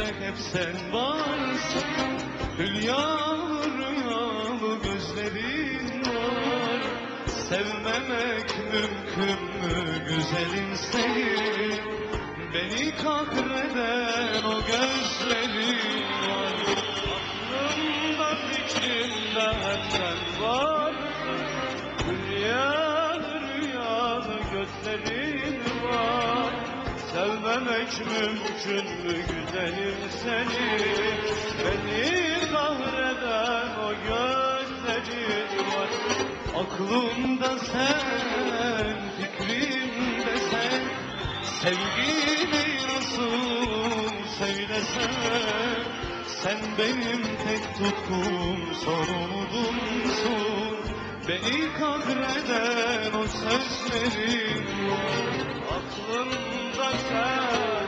Fikrimde hep sen varsın. Hülyalı rüyalı gözlerin var. Sevmemek mümkün mü güzelim seni? Beni kahreden o gözlerin var. Aklımda fikrimde hep sen varsın Hülyalı rüyalı gözlerin var Sevmemek mümkün mü güzelim seni? Beni kahreden o gözlerin var. Aklımda sen, fikrimde sen. Sevgili nasıl söylesen Sen benim tek tutkum son umudumsun Beni kahreden o sözlerin Aklımda sen,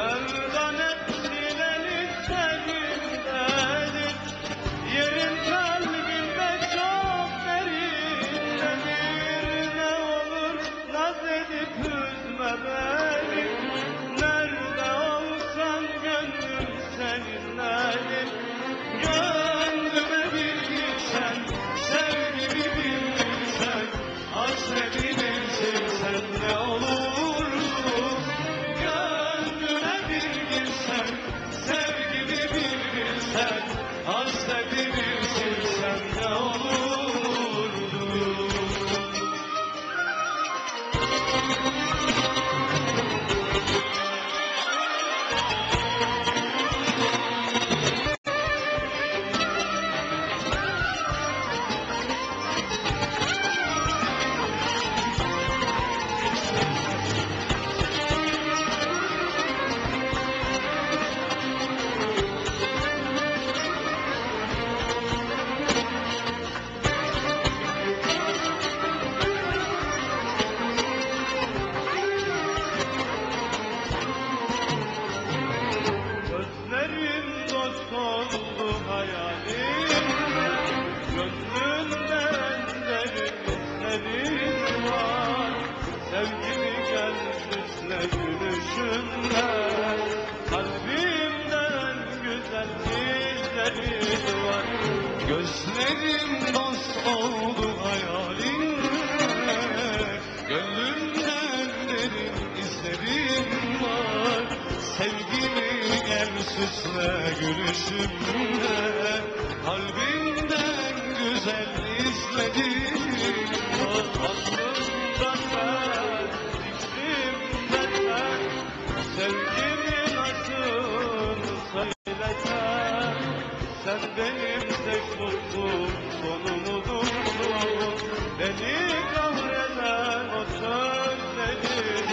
Amen. Girsen, sevgimi bir bilsen, hasretini gülüşünle Kalbimden güzel izlerin var. Gözlerim dost oldu hayalimle Gönlümden derin izlerin var. Sevgimi gel süsle gülüşümle Sevgimi nasıl söylesen Sen benim tek tuttuğum son umudumsun Beni kahreden o sözlerin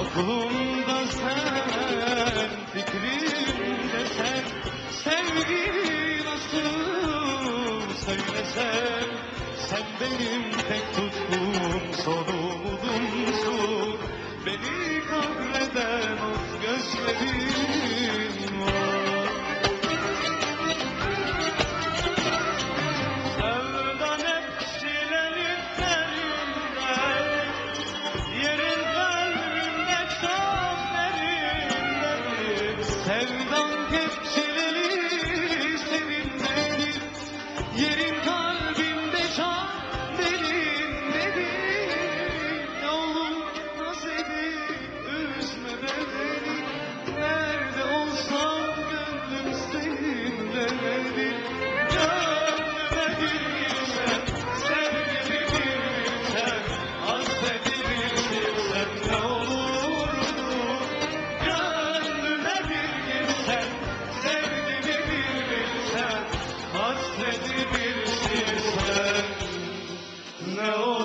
Aklımda sen, fikrimde sen. Sevgili nasıl söylesem Sen benim tek tutkum o Hasreti bir silsen ne olur